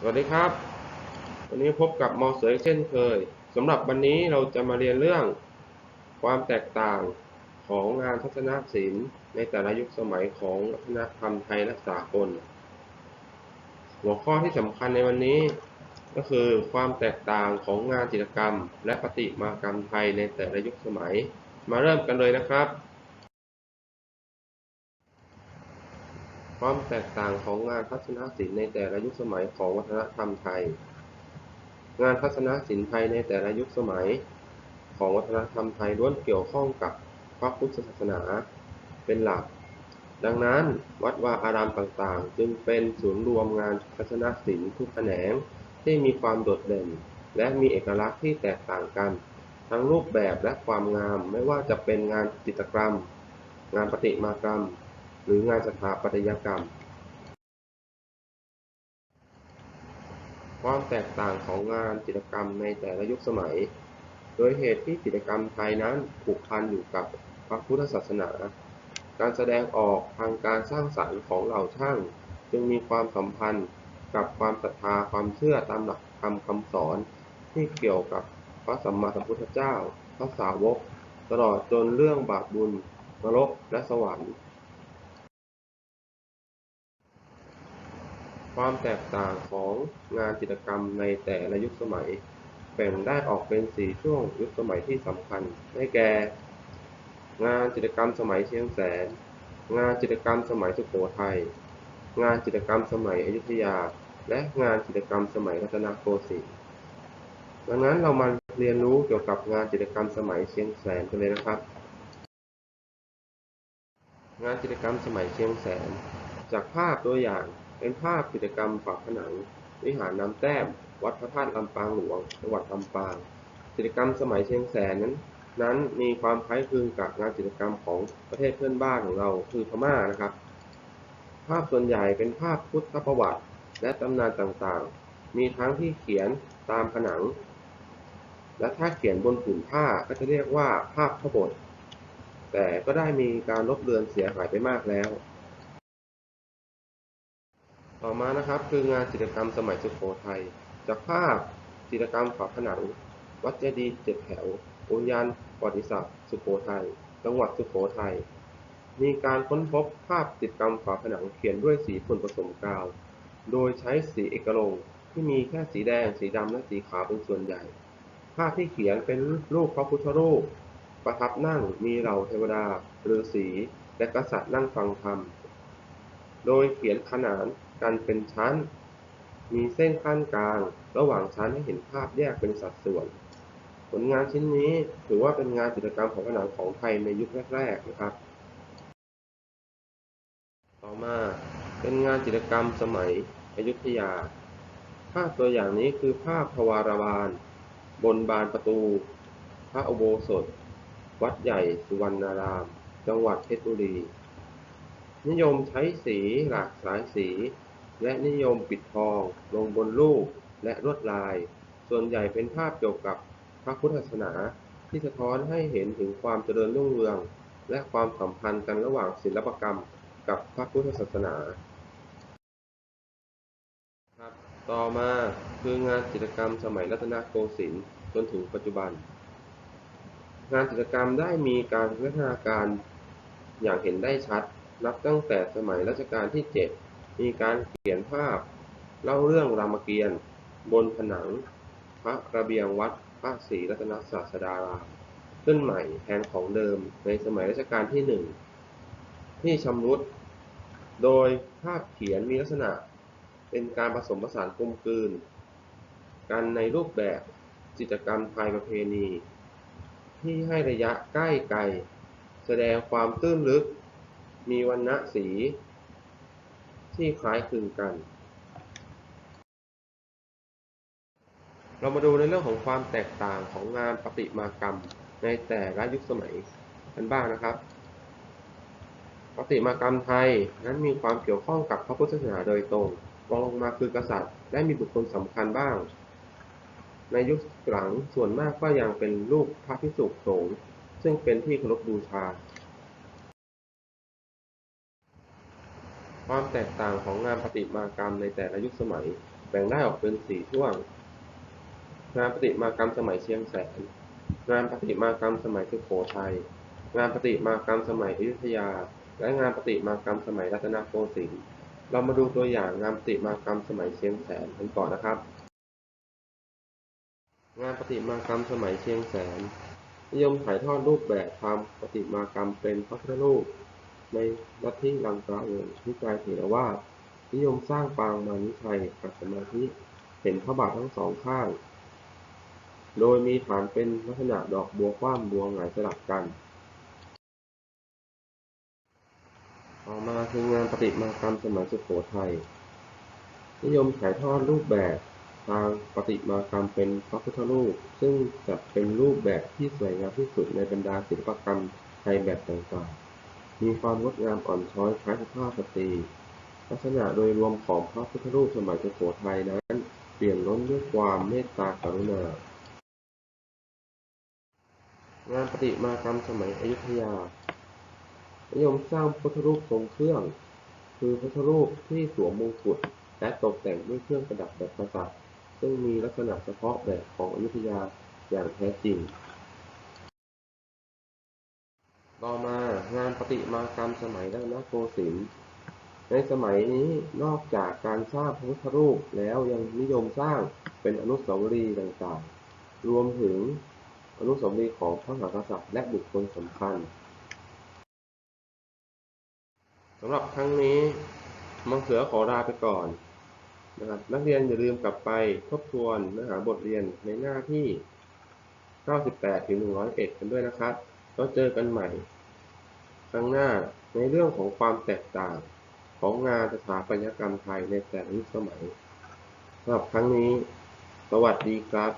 สวัสดีครับ วันนี้พบกับมอเสือเช่นเคยสำหรับวันนี้เราจะมาเรียนเรื่อง ความแตกต่างของงานทัศนศิลป์ ในแต่ละยุคสมัยของวัฒนธรรมไทยและสากล หัวข้อที่สำคัญในวันนี้ก็คือความแตกต่างของงานจิตรกรรม และประติมากรรมไทยในแต่ละยุคสมัย มาเริ่มกันเลยนะครับ ความแตกต่างของงานทัศนศิลป์ในแต่ละยุคสมัยของวัฒนธรรมไทย งานทัศนศิลป์ไทยในแต่ละยุคสมัยของวัฒนธรรมไทยล้วนเกี่ยวข้องกับพระพุทธศาสนาเป็นหลัก ดังนั้นวัดวาอารามต่างๆ จึงเป็นศูนย์รวมงานทัศนศิลป์ทุกแขนงที่มีความโดดเด่น และมีเอกลักษณ์ที่แตกต่างกัน ทั้งรูปแบบและความงามไม่ว่าจะเป็นงานจิตรกรรม งานประติมากรรม หรืองานสถาปัตยกรรม ความแตกต่างของงานจิตรกรรมในแต่ละยุคสมัย โดยเหตุที่จิตรกรรมไทยนั้นผูกพันอยู่กับพระพุทธศาสนา การแสดงออกทางการสร้างสรรค์ของเหล่าช่าง จึงมีความสัมพันธ์กับความศรัทธาความเชื่อตามหลักธรรมคำสอนที่เกี่ยวกับพระสัมมาสัมพุทธเจ้า พระสาวก ตลอดจนเรื่องบาปบุญนรกและสวรรค์ ความแตกต่างของงานจิตรกรรมในแต่ละยุคสมัยแบ่งได้ออกเป็นสี่ช่วงยุคสมัยที่สำคัญได้แก่ งานจิตรกรรมสมัยเชียงแสน งานจิตรกรรมสมัยสุโขทัย งานจิตรกรรมสมัยอยุธยา และงานจิตรกรรมสมัยรัตนโกสินทร์ดังนั้นเรามาเรียนรู้เกี่ยวกับงานจิตรกรรมสมัยเชียงแสนกันเลยนะครับ งานจิตรกรรมสมัยเชียงแสน จากภาพตัวอย่าง เป็นภาพกิจกรรมฝาผนัง วิหารน้ำแต้ม วัดพระธาตุลำปางหลวง จังหวัดลำปาง กิจกรรมสมัยเชียงแสนนั้น นั้นมีความคล้ายคลึงกับงานจิตรกรรมของประเทศเพื่อนบ้านของเราคือพม่านะครับ ภาพส่วนใหญ่เป็นภาพพุทธประวัติ และตำนานต่างๆ มีทั้งที่เขียนตามผนัง และถ้าเขียนบนผืนผ้าก็จะเรียกว่าภาพพระบทแต่ก็ได้มีการลบเลือนเสียหายไปมากแล้ว ต่อมานะครับคืองานจิตรกรรมสมัยสุโขทัย จากภาพจิตรกรรมฝาผนังวัดเจดีย์เจ็ดแถวอุทยานประวัติศาสตร์สุโขทัย จังหวัดสุโขทัย มีการค้นพบภาพจิตรกรรมฝาผนังเขียนด้วยสีฝุ่นผสมกาว โดยใช้สีเอกรงค์ที่มีแค่สีแดง สีดำและสีขาวเป็นส่วนใหญ่ ภาพที่เขียนเป็นรูปพระพุทธรูป ประทับนั่งมีเหล่าเทวดาฤาษีและกษัตริย์นั่งฟังธรรม โดยเขียนขนาน กันเป็นชั้น มีเส้นขั้นกลาง ระหว่างชั้นให้เห็นภาพแยกเป็นสัดส่วน ผลงานชิ้นนี้ถือว่าเป็นงานจิตรกรรมของผนังของไทยในยุคแรกๆนะครับ ต่อมาเป็นงานจิตรกรรมสมัยอยุธยา ภาพตัวอย่างนี้คือภาพทวารบาลบนบานประตู พระอุโบสถ วัดใหญ่สุวรรณาราม จังหวัดเพชรบุรี นิยมใช้สีหลากหลายสี และนิยมปิดทองลงบนรูปและลวดลาย ส่วนใหญ่เป็นภาพเกี่ยวกับพระพุทธศาสนา ที่สะท้อนให้เห็นถึงความเจริญรุ่งเรือง และความสัมพันธ์กันระหว่างศิลปกรรมกับพระพุทธศาสนาครับต่อมาคืองานจิตรกรรมสมัยรัตนโกสินทร์จนถึงปัจจุบัน งานจิตรกรรมได้มีการพัฒนาการอย่างเห็นได้ชัด นับตั้งแต่สมัยรัชกาลที่ 7 มีการเขียนภาพ เล่าเรื่องรามเกียรติ์บนผนัง พระระเบียงวัดพระศรีรัตนศาสดารามขึ้นใหม่แทนของเดิมในสมัยรัชกาลที่หนึ่งที่ชำรุด โดยภาพเขียนมีลักษณะเป็นการผสมผสานกลมกลืน กันในรูปแบบจิตกรรมไทยประเพณี ที่ให้ระยะใกล้ไกล แสดงความตื้นลึก มีวรรณสี ที่คล้ายคลึงกัน เรามาดูในเรื่องของความแตกต่างของงานประติมากรรมในแต่ละยุคสมัยกันบ้างนะครับประติมากรรมไทยนั้นมีความเกี่ยวข้องกับพระพุทธศาสนาโดยตรงรองลงมาคือกษัตริย์ และมีบุคคลสำคัญบ้าง ในยุคหลังส่วนมากก็ยังเป็นรูปพระพิสุสงฆ์ซึ่งเป็นที่เคารพบูชา ความแตกต่างของงานประติมากรรมในแต่ละยุคสมัย แบ่งได้ออกเป็นสี่ช่วง งานประติมากรรมสมัยเชียงแสน งานประติมากรรมสมัยสุโขทัย งานประติมากรรมสมัยอยุธยา และงานประติมากรรมสมัยรัตนโกสินทร์ เรามาดูตัวอย่างงานประติมากรรมสมัยเชียงแสนกันก่อนนะครับ งานประติมากรรมสมัยเชียงแสนนิยมถ่ายทอดรูปแบบทำประติมากรรมเป็นพระพุทธรูป ในลัทธิลังกาเวนนิกายเถรวาทนิยมสร้างปางมานิชัยกับสมาธิเห็นพระบาททั้งสองข้าง โดยมีฐานเป็นลักษณะดอกบัวคว่ำบัวหงายสลับกัน ต่อมาคืองานประติมากรรมสมัยสุโขทัยนิยมถ่ายทอดรูปแบบทางประติมากรรมเป็นพระพุทธรูป ซึ่งจะเป็นรูปแบบที่สวยงามที่สุดในบรรดาศิลปกรรมไทยแบบต่างๆ มีความงดงามอ่อนช้อยคล้ายสุภาพสตรี ลักษณะโดยรวมของพระพุทธรูปสมัยสุโขทัยนั้น เปลี่ยนล้นด้วยความเมตตากรุณา งานประติมากรรมสมัยอยุธยา นิยมสร้างพุทธรูปทรงเครื่อง คือพุทธรูปที่สวมมงกุฎและตกแต่งด้วยเครื่องประดับแบบกษัตริย์ ซึ่งมีลักษณะเฉพาะแบบของอยุธยาอย่างแท้จริง ต่อมา งานประติมากรรมสมัยรัตนโกสินทร์ในสมัยนี้นอกจากการสร้างพระพุทธรูปแล้วยังนิยมสร้างเป็นอนุสาวรีย์ต่างๆ รวมถึงอนุสาวรีย์ของพระมหากษัตริย์และบุคคลสำคัญสำหรับครั้งนี้มังเสือขอลาไปก่อนนะครับนักเรียนอย่าลืมกลับไปทบทวนเนื้อหาบทเรียนในหน้าที่ 98ถึง101 กันด้วยนะครับ แล้วเจอกันใหม่ ครั้งหน้าในเรื่องของความแตกต่างของงานสถาปัตยกรรมไทยในแต่ละยุคสมัยสำหรับครั้งนี้ สวัสดีครับ